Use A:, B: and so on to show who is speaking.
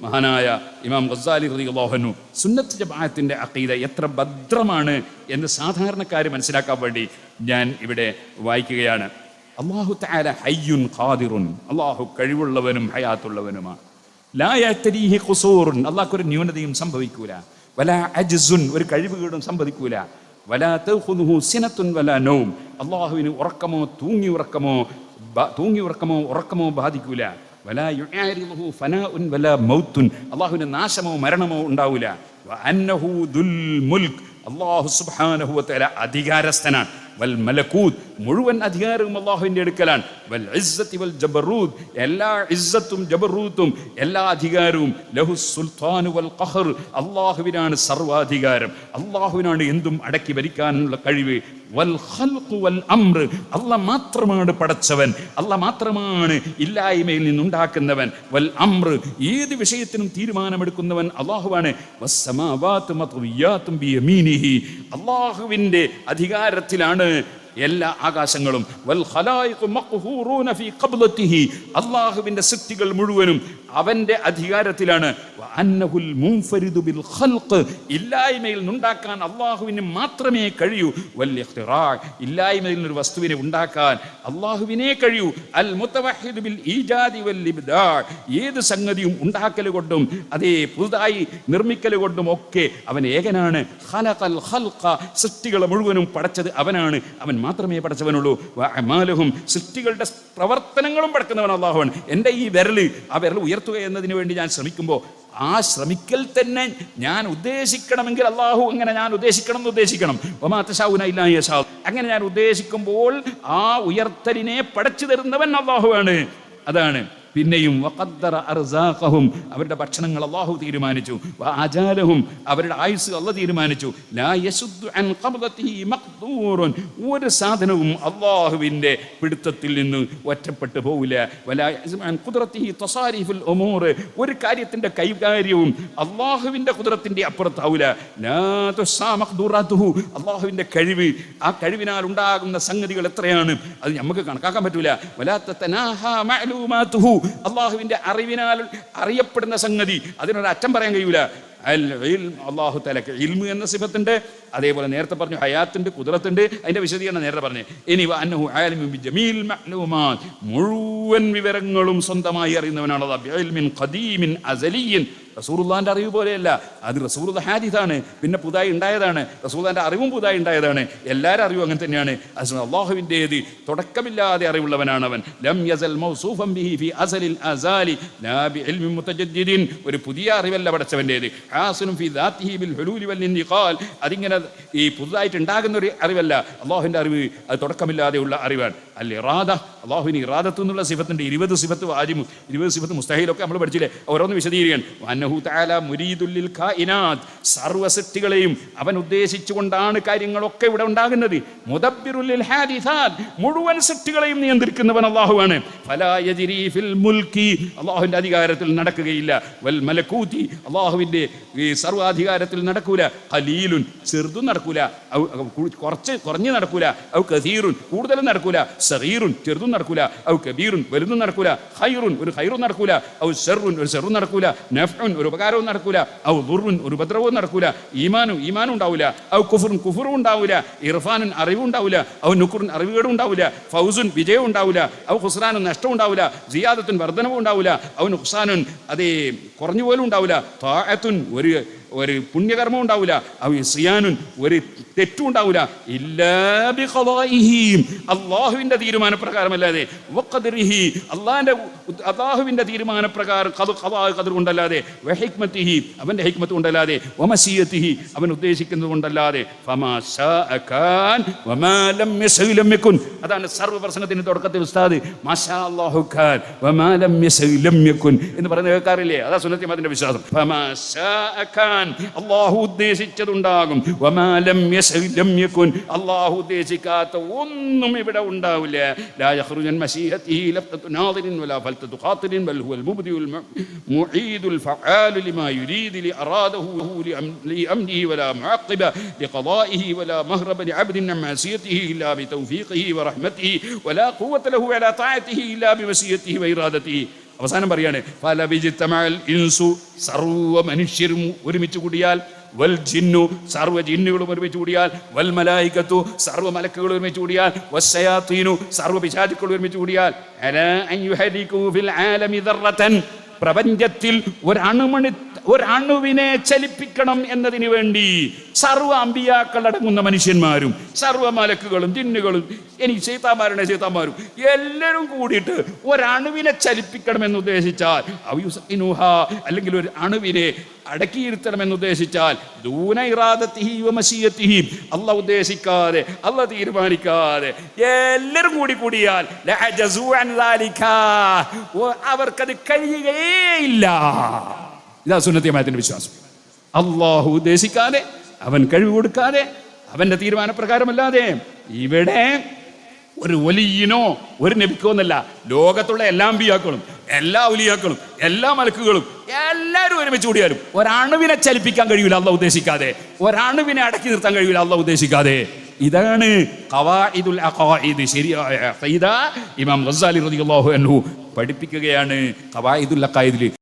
A: മഹാനായ ഇമാം ഗസാലി റളിയല്ലാഹു സുന്നത്ത് ജമാഅത്തിന്റെ അക്കീത എത്ര ഭദ്രമാണ് എന്ന് സാധാരണക്കാർ മനസ്സിലാക്കാൻ വേണ്ടി ഞാൻ ഇവിടെ വായിക്കുകയാണ്. അള്ളാഹു താര ഹയ്യുൻ ഖാദിറുൻ. അള്ളാഹു കഴിവുള്ളവനും ഹയാത്തുള്ളവനുമാണ്. ലാ യഅ്തരീഹി ഖുസൂറുൻ. ന്യൂനതയും സംഭവിക്കൂല. വല അജ്സുൻ. ഒരു കഴിവുകേടും സംഭവിക്കൂല. വലാ വല നൗം. അള്ളാഹുവിന് ഉറക്കമോ തൂങ്ങി ഉറക്കമോ തൂങ്ങി ഉറക്കമോ ഉറക്കമോ ബാധിക്കൂല. വലാ യുആരിദുഹു ഫനാഉൻ വലാ മൗത്തുൻ. അള്ളാഹുവിന് നാശമോ മരണമോ ഉണ്ടാവില്ല വഅന്നഹു ദുൽ മുൽക്ക് അല്ലാഹു സുബ്ഹാനഹു വതആല അധികാരസ്ഥനാണ്. വൽ മലക്കൂത് മുഴുവൻ അധികാരവും അള്ളാഹുവിന്റെ അടുക്കലാണ്. വൽ ഇസ്സത്തി വൽ ജബറൂത് എല്ലാ ഇസ്സത്തും ജബറൂത്തും എല്ലാ അധികാരവും. ലഹു സുൽത്താനു വൽ ഖഹർ. അള്ളാഹുവിനാണ് സർവാധികാരം. അള്ളാഹുവിനാണ് എന്തും അടക്കി ഭരിക്കാനുള്ള കഴിവ്. വൽ വൽ അള്ളാഹ് മാത്രമാണ് പടച്ചവൻ. അല്ല മാത്രമാണ് ഇല്ലായ്മയിൽ നിന്നുണ്ടാക്കുന്നവൻ. വൽ അമ്ര ഏത് വിഷയത്തിനും തീരുമാനമെടുക്കുന്നവൻ അള്ളാഹുവാണ് അള്ളാഹുവിന്റെ അധികാരത്തിലാണ് എല്ലാ ആകാശങ്ങളും. വൽ സൃഷ്ടികൾ മുഴുവനും അവന്റെ അധികാരത്തിലാണ്. അന്നഹുൽ മുൻഫരിദു ബിൽ ഇല്ലായ്മയിൽ നിന്നുണ്ടാക്കാൻ അള്ളാഹുവിന് മാത്രമേ കഴിയൂ. വൽ ഇഖ്തിറാ ഇല്ലായ്മയിൽ നിന്നൊരു വസ്തുവിനെ ഉണ്ടാക്കാൻ അള്ളാഹുവിനെ കഴിയൂ. അൽ ബിൽ ഈജാദി വൽ ഇബ്ദാ ഏത് സംഗതിയും ഉണ്ടാക്കൽ കൊണ്ടും അതേ പുതുതായി നിർമ്മിക്കൽ കൊണ്ടും ഒക്കെ അവൻ ഏകനാണ്. ഖലഖൽ ഖൽഖ. സൃഷ്ടികളെ മുഴുവനും പടച്ചത് അവനാണ്. അവൻ മാത്രമേ പടച്ചവനുള്ളൂ. അമാലഹും. സൃഷ്ടികളുടെ പ്രവർത്തനങ്ങളും പടക്കുന്നവൻ അള്ളാഹുവാണ്. എന്റെ ഈ വിരൽ ആ വിരൽ ഉയർത്തുക എന്നതിന് വേണ്ടി ഞാൻ ശ്രമിക്കുമ്പോൾ ആ ശ്രമിക്കൽ തന്നെ ഞാൻ ഉദ്ദേശിക്കണമെങ്കിൽ അള്ളാഹു അങ്ങനെ ഞാൻ ഉദ്ദേശിക്കണം എന്ന് ഉദ്ദേശിക്കണം. ഒമാത്തശാവുന ഇല്ലാ അങ്ങനെ ഞാൻ ഉദ്ദേശിക്കുമ്പോൾ ആ ഉയർത്തലിനെ പടച്ചു തരുന്നവൻ അള്ളാഹുവാണ് അതാണ്. പിന്നെയും വഖദ്ദറ അർസാഖഹും അവരുടെ ഭക്ഷണങ്ങൾ അള്ളാഹു തീരുമാനിച്ചു. ആചാരവും അവരുടെ ആയുസ് അല്ല തീരുമാനിച്ചു. ലാ അൻ ഖബ്ദതിഹി ഒരു സാധനവും അള്ളാഹുവിന്റെ പിടുത്തത്തിൽ നിന്ന് ഒറ്റപ്പെട്ടു പോവില്ല. വലാ അൻ തസാരിഫുൽ ഒരു കാര്യത്തിന്റെ കൈകാര്യവും അള്ളാഹുവിന്റെ കുതിരത്തിന്റെ അപ്പുറത്താവില്ല അള്ളാഹുവിന്റെ കഴിവ് ആ കഴിവിനാൽ ഉണ്ടാകുന്ന സംഗതികൾ എത്രയാണ്? അത് നമുക്ക് കണക്കാക്കാൻ പറ്റൂല. അള്ളാഹുവിന്റെ അറിവിനാൽ അറിയപ്പെടുന്ന സംഗതി അതിനൊരു അറ്റം പറയാൻ കഴിയൂല. അള്ളാഹു തലക്ക് ഇൽമു എന്ന സിഫത്തുണ്ട്. അതേപോലെ നേരത്തെ പറഞ്ഞു ഹയാത്തുണ്ട് കുതിരത്തുണ്ട് അതിന്റെ വിശദീകരണം നേരത്തെ പറഞ്ഞു. ഇനി അന്നഹു ജമീൽ മുഴുവൻ വിവരങ്ങളും സ്വന്തമായി അറിയുന്നവനാണ് ഖദീമിൻ റസൂറുല്ലാന്റെ അറിവ് പോലെയല്ല. അത് റസൂറുള്ള ഹാദിതാണ് പിന്നെ പുതായി ഉണ്ടായതാണ്. റസൂലിന്റെ അറിവും പുതായി ഉണ്ടായതാണ്. എല്ലാവരും അറിവും അങ്ങനെ തന്നെയാണ്. അള്ളാഹുവിന്റെത് തുടക്കമില്ലാതെ അറിവുള്ളവനാണ് അവൻ ലം യസൽ മൗസൂഫം ബിഹി ഫി അസലിൽ അസാലി ലാ മുതജദ്ദിദിൻ. ഒരു പുതിയ അറിവല്ല പടച്ചവന്റേത് ഹാസിനും ഫി ബിൽ ഹുലൂലി വൽ നിഖാൽ അതിങ്ങനെ ഈ പുതുതായിട്ട് ഉണ്ടാകുന്ന ഒരു അറിവല്ല. അള്ളാഹുവിന്റെ അറിവ് അത് തുടക്കമില്ലാതെയുള്ള അറിവാണ്. അൽ ഇറാദ. അള്ളാഹുവിന് ഇറാദത്ത് എന്നുള്ള സിഫത്തിന്റെ ഇരുപത് സിഫത്ത് വാജിമു ഇരുപത് സിഫത്ത് മുസ്തഹീലൊക്കെ നമ്മൾ പഠിച്ചില്ലേ? ഓരോന്ന് വിശദീകരിക്കാൻ. തആല മുരീദുല്ലിൽ കായിനാത്ത് സർവ സൃഷ്ടികളെയും അവൻ ഉദ്ദേശിച്ചുകൊണ്ടാണ് കാര്യങ്ങളൊക്കെ ഇവിടെ ഉണ്ടാകുന്നത്. മുദബ്ബിറുല്ലിൽ ഹാദിസാത്ത് മുഴുവൻ സൃഷ്ടികളെയും നിയന്ത്രിക്കുന്നവൻ അള്ളാഹുവാണ് ഫലാ യജ്രി ഫിൽ മുൽക്കി അള്ളാഹുവിന്റെ അധികാരത്തിൽ നടക്കുകയില്ല. വൽ മലക്കൂത്തി. അള്ളാഹുവിന്റെ സർവാധികാരത്തിൽ നടക്കൂല. ഹലീലുൻ ചെറുതും നടക്കൂല. കുറച്ച് കുറഞ്ഞ് നടക്കൂല. ഔ കസീറുൻ കൂടുതലും നടക്കൂല. സഹീറുൻ ചെറുതും നടക്കൂല. ഔ കബീറുൻ. വലുതും നടക്കൂല. ഹൈറുൻ ഒരു ഹൈറും നടക്കൂല. ഔ ഷെറുൻ. ഒരു ഷെറും നടക്കൂല. നഫ്ഉൻ. ഒരു ഉപകാരവും നടക്കൂല. ഔ ദുറുൻ ഒരു ഉപദ്രവവും നടക്കൂല. ഈമാനും ഈമാനും ഉണ്ടാവില്ല ഔ കുഫറുൻ കുഫുറും ഉണ്ടാവില്ല ഇർഫാനുൻ അറിവും ഉണ്ടാവില്ല ഔ നുക്കുറുൻ അറിവുകേടും ഉണ്ടാവില്ല ഫൗസുൻ വിജയവും ഉണ്ടാവില്ല ഔ ഹുസ്രാനും നഷ്ടവും ഉണ്ടാവില്ല സിയാദത്തുൻ വർധനവും ഉണ്ടാവില്ല ഔ നുഖ്സാനുൻ അതേ കുറഞ്ഞു പോലും ഉണ്ടാവില്ല താഴത്തുൻ ഒരു ഒരു പുണ്യകർമ്മം ഉണ്ടാവില്ല സിയാനുൻ ഒരു തെറ്റും ഉണ്ടാവില്ല അള്ളാഹുവിന്റെ തീരുമാനപ്രകാരമല്ലാതെ. അള്ളാഹിന്റെ അള്ളാഹുവിന്റെ തീരുമാനപ്രകാരം കതിർ കൊണ്ടല്ലാതെ. വഹിക്മത്തിഹി. അവന്റെ ഹൈക്മത്ത് കൊണ്ടല്ലാതെ. വമസീയത്തിഹി. അവൻ ഉദ്ദേശിക്കുന്നത് കൊണ്ടല്ലാതെ. അതാണ് സർവ പ്രശ്നത്തിന് തുടക്കത്തിൽ ഉസ്താദ്. മാഷാ ഖാൻ എന്ന് പറയുന്നത് കേൾക്കാറില്ലേ? അതാ സുന്നത്തി മതത്തിന്റെ വിശ്വാസം. ഫമാ ശാഅ കാൻ അല്ലാഹു ഉദ്ദേശിച്ചതുണ്ടാകും വമാ ലം യശഅ ലം യകുൻ അല്ലാഹു ഉദ്ദേശിക്കാത്ത ഒന്നും ഇവിടെ ഉണ്ടാവില്ല ലാ യഖ്റുജൻ മശീഹത്തിഹി ലഫ്തതു നാദിരിൻ വലാ ഫൽതതു ഖാത്തിരിൻ ബൽ ഹുവൽ മുബ്ദിഉൽ മുഈദുൽ ഫആൽ ലിമാ യുരീദ് ലി അറാദഹു لأمره ولا معقب لقضائه ولا مهرب لعبد عن معصيته إلا بتوفيقه ورحمته ولا قوة له على طاعته إلا بمسيته وإرادته അവസാനം പറയാണ് ഇൻസു സർവ മനുഷ്യരും ഒരുമിച്ച് കൂടിയാൽ വൽ ജിന്നു സർവ ജിന്നുകളും ഒരുമിച്ച് കൂടിയാൽ വൽ മലായികത്തു സർവ മലക്കുകളും ഒരുമിച്ച് കൂടിയാൽ വസ്സയാത്തീനു സർവ പിശാചുക്കളും ഒരുമിച്ച് കൂടിയാൽ പ്രപഞ്ചത്തിൽ ഒരണുമണി ഒരണുവിനെ ചലിപ്പിക്കണം എന്നതിന് വേണ്ടി സർവ അമ്പിയാക്കൾ അടങ്ങുന്ന മനുഷ്യന്മാരും സർവ മലക്കുകളും ജിന്നുകളും ഇനി ചേത്താമാരുടെ ചേത്താമാരും എല്ലാവരും കൂടിയിട്ട് ഒരണുവിനെ ചലിപ്പിക്കണമെന്ന് ഉദ്ദേശിച്ചാൽ അവയുസഇനുഹ അല്ലെങ്കിൽ ഒരു അണുവിനെ അടക്കിയിരുത്തണമെന്ന് ഉദ്ദേശിച്ചാൽ ദൂന ഇറാദത്തിഹി വമശീയത്തിഹി അല്ല ഉദ്ദേശിക്കാതെ അല്ല തീരുമാനിക്കാതെ എല്ലാവരും കൂടി കൂടിയാൽ അവർക്കത് കഴിയുകയേയില്ല. ഇതാ സുന്നത്തിയമായത്തിന്റെ വിശ്വാസം. അള്ളാഹു ഉദ്ദേശിക്കാതെ അവൻ കഴിവ് കൊടുക്കാതെ അവന്റെ തീരുമാനപ്രകാരമല്ലാതെ ഇവിടെ ഒരു ഒലിയിനോ ഒരു നബിക്കോ എന്നല്ല ലോകത്തുള്ള എല്ലാ അമ്പിയാക്കളും എല്ലാ ഒലിയാക്കളും എല്ലാ മലക്കുകളും എല്ലാവരും ഒരുമിച്ച് കൂടിയാലും ഒരണുവിനെ ചലിപ്പിക്കാൻ കഴിയില്ല അല്ല ഉദ്ദേശിക്കാതെ. ഒരണുവിനെ അടക്കി നിർത്താൻ കഴിയില്ല അല്ല ഉദ്ദേശിക്കാതെ. ഇതാണ് ഖവാഇദുൽ ശരിയായ ഇമാം ഗസാലി റളിയല്ലാഹു അൻഹു പഠിപ്പിക്കുകയാണ് ഖവാഇദുൽ അഖായിദിൽ